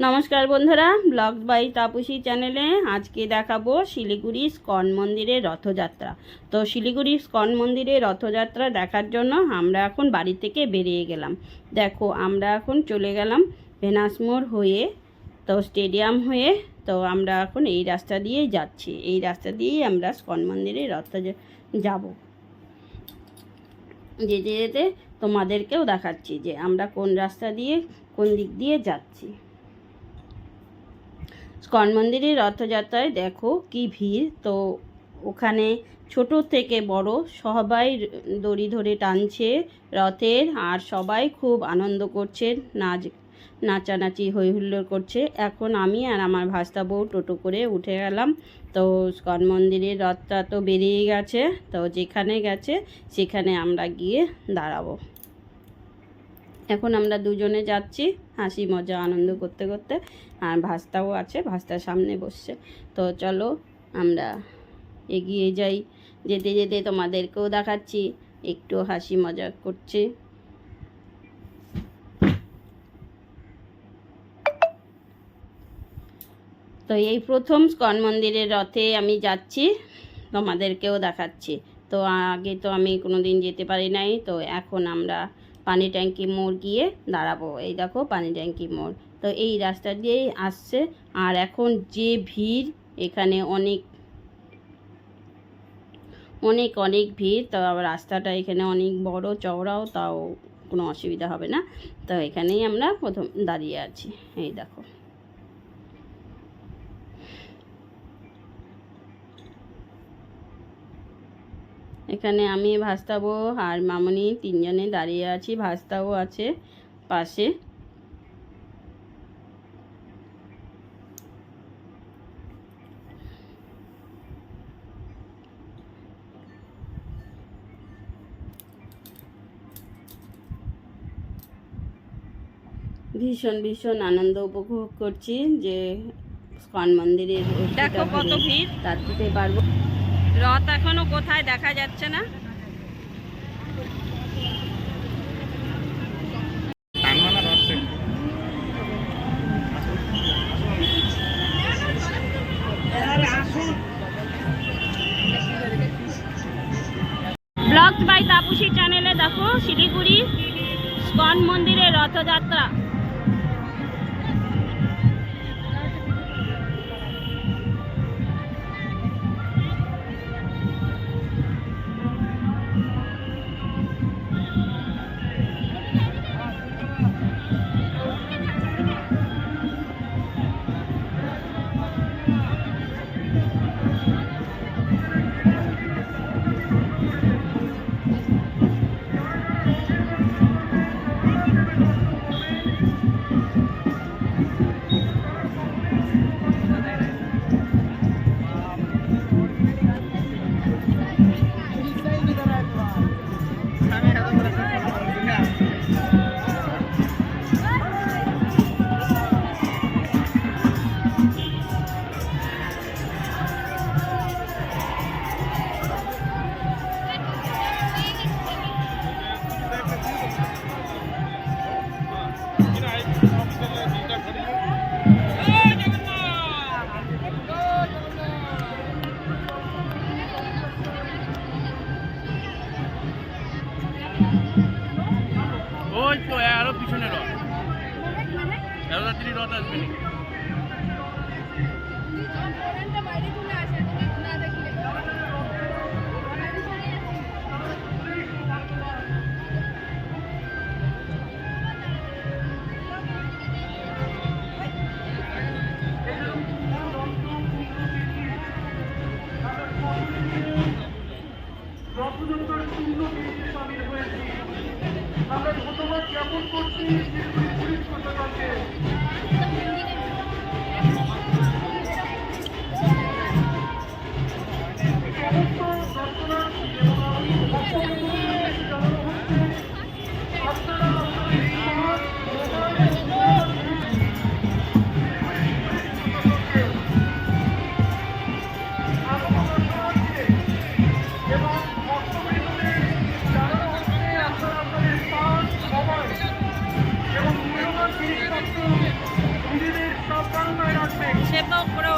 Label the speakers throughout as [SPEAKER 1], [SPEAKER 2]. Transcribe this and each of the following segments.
[SPEAKER 1] নমস্কার বন্ধুরা blog by Tapasi চ্যানেলে আজকে দেখাবো শিলিগুড়ি স্কন মন্দিরের রথযাত্রা। তো শিলিগুড়ি স্কন মন্দিরের রথযাত্রা দেখার জন্য আমরা এখন বাড়ি থেকে বেরিয়ে গেলাম। দেখো, আমরা এখন চলে গেলাম ভেনাসমোড় হয়ে, তো স্টেডিয়াম হয়ে, তো আমরা এখন এই রাস্তা দিয়েই যাচ্ছি। এই রাস্তা দিয়েই আমরা স্কন মন্দিরে রথ যাব। যেতে যেতে তোমাদেরকেও দেখাচ্ছি যে আমরা কোন রাস্তা দিয়ে কোন দিক দিয়ে যাচ্ছি। স্কন মন্দিরের রথযাত্রায় দেখো কি ভিড়। তো ওখানে ছোট থেকে বড় সবাই দড়ি ধরে টানছে রথের আর সবাই খুব আনন্দ করছে, নাচ, নাচানাচি হই হুল্লোড় করছে। এখন আমি আর আমার ভাস্তা বউ টোটো করে উঠে গেলাম। তো স্কন মন্দিরের রথটা তো বেরিয়ে গেছে, তো যেখানে গেছে সেখানে আমরা গিয়ে দাঁড়াবো। এখন আমরা দুজনে যাচ্ছি। হাসি, মজা, আনন্দ করতে করতে। আর ভাস্তাও আছে ভাস্তার সামনে বসছে। তো চলো, আমরা এগিয়ে যাই। যেতে যেতে তোমাদেরকেও দেখাচ্ছি, একটু হাসি মজা করছে। তো এই প্রথম স্কন মন্দিরের রথে আমি যাচ্ছি, তোমাদেরকেও দেখাচ্ছি। তো আগে তো আমি কোনো দিন যেতে পারি নাই, তো এখন আমরা পানি ট্যাঙ্কি মোড় গিয়ে দাঁড়াবো। এই দেখো, পানি ট্যাঙ্কি মোড়। তো এই রাস্তা দিয়েই আসছে। আর এখন যে ভিড়, এখানে অনেক অনেক অনেক ভিড়। তো রাস্তাটা এখানে অনেক বড় চওড়াও, তাও কোনো অসুবিধা হবে না। তো এখানেই আমরা প্রথম দাঁড়িয়ে আছি। এই দেখো। এখানে আমি ভাস্তাবো আর মামনি তিনজনে দাঁড়িয়ে আছি ভাস্তাবো আছে পাশে। ভীষণ ভীষণ আনন্দ উপভোগ করছি যে স্কন মন্দিরের দেখো কত ভিড়। তার দিতে পারব রথ এখনও কোথায় দেখা যাচ্ছে না?
[SPEAKER 2] ওই তো আরও পিছনে রথ। এত রাত্রি রথ আসবে
[SPEAKER 3] পূর্ণ সামিল হয়েছি আমরা ধন্যবাদ জ্ঞাপন করছি পুলিশ প্রশাসনকে।
[SPEAKER 4] no, bro.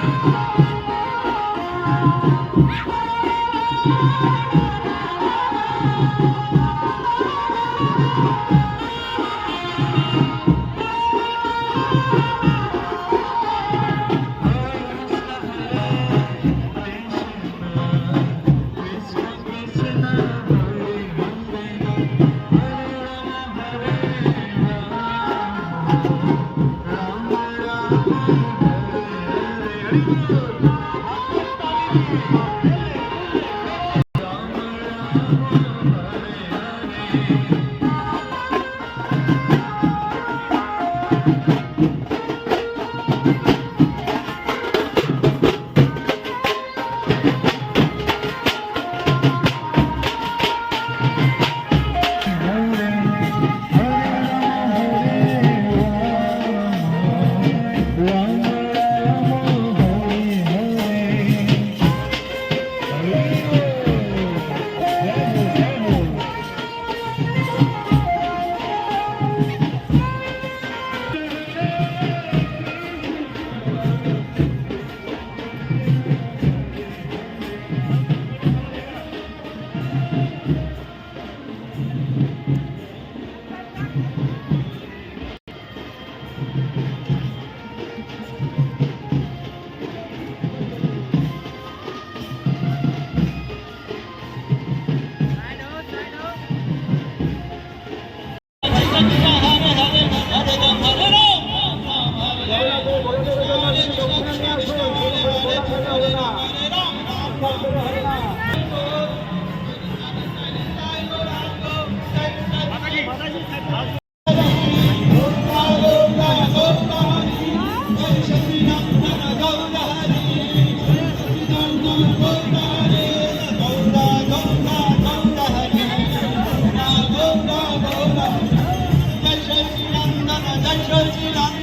[SPEAKER 4] Thank you.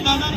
[SPEAKER 4] Mama.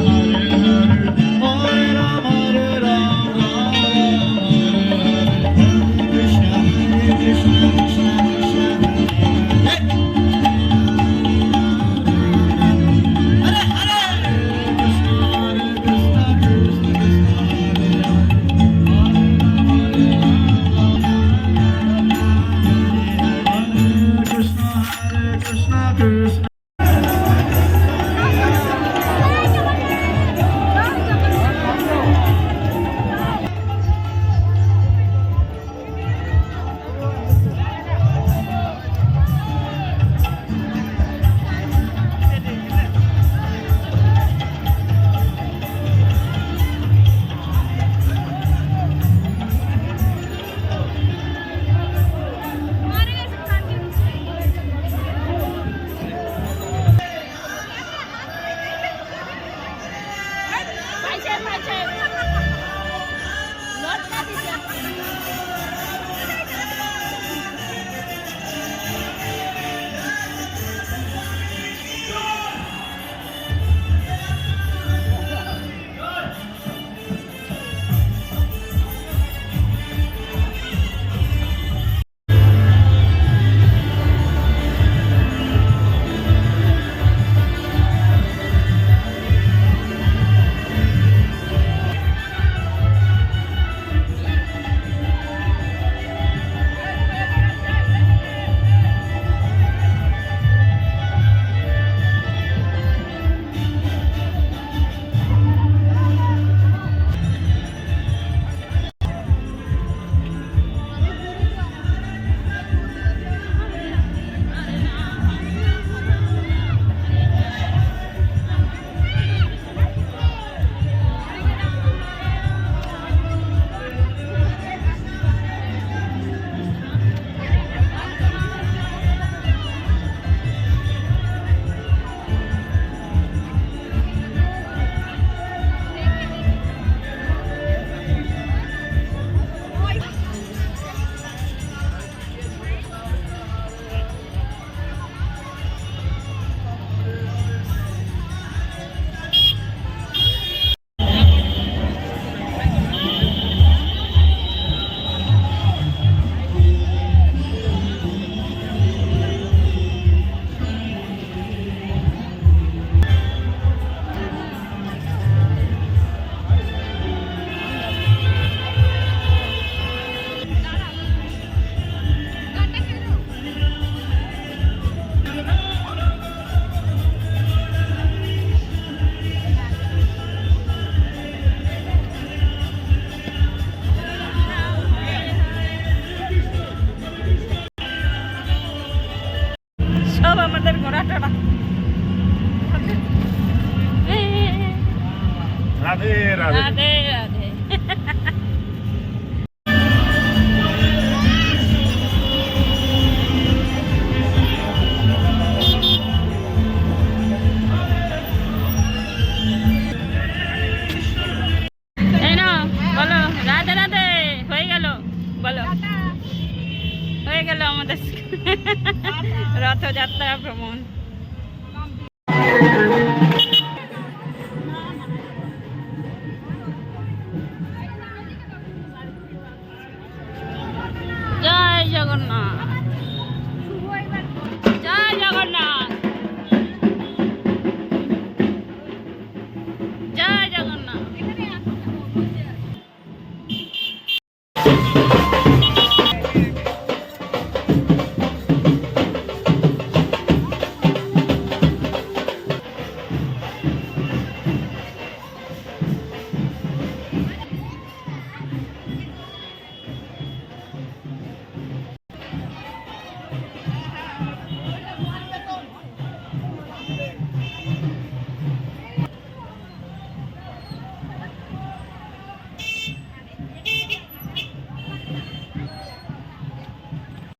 [SPEAKER 4] रथ जा
[SPEAKER 1] भ्रमण